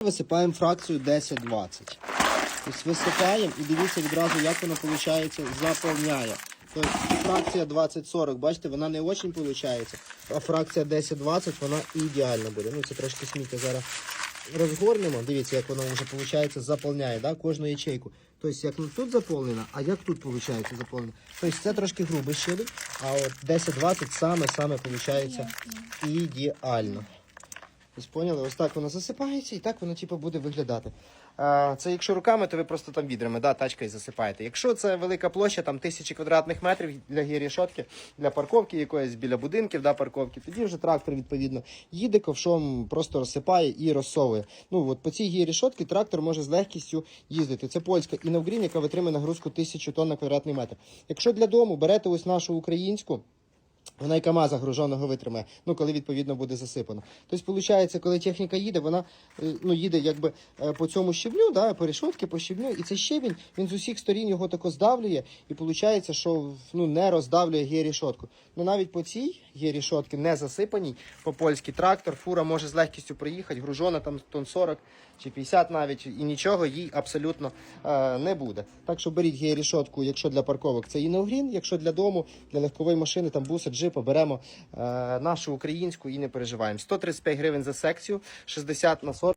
Висипаємо фракцію 10-20. Тобто висипаємо і дивіться відразу, як воно виходить, заповняє. Тобто фракція 20-40, бачите, вона не дуже виходить, а фракція 10-20, вона ідеально буде. Ну, це трошки сміття зараз розгорнемо. Дивіться, як воно вже виходить, заповняє да, кожну ячейку. Тобто, як ну, тут заповнено, а як тут виходить заповнено. Тобто це трошки грубий щебінь, а от 10-20 саме-саме виходить ідеально. Ось поняли? Ось так воно засипається і так воно типу, буде виглядати. А, це якщо руками, то ви просто там відрами, да, тачкою засипаєте. Якщо це велика площа, там тисячі квадратних метрів для гірішотки, для парковки якоїсь біля будинків, да, парковки, тоді вже трактор відповідно їде ковшом, просто розсипає і розсовує. Ну от по цій гірішотці трактор може з легкістю їздити. Це польська інавгрін, яка витримує нагрузку 1000 тонн на квадратний метр. Якщо для дому берете ось нашу українську. Вона і КАМАЗа груженого витримає, ну коли відповідно буде засипано. Тобто, виходить, коли техніка їде, вона е, ну, їде якби е, по цьому щеблю, да, по решотки, по щеблю, і цей щебінь він з усіх сторін його тако здавлює, і виходить, що ну, не роздавлює гірішотку. Ну навіть по цій гірішотці не засипаній, по польський трактор, фура може з легкістю проїхати, гружона там тонн 40 чи 50 навіть, і нічого їй абсолютно е, не буде. Так що беріть гірішотку, якщо для парковок це іногрін, якщо для дому, для легкової машини, там буса, джипа, беремо е, нашу українську і не переживаємо. 135 гривень за секцію, 60 на 40.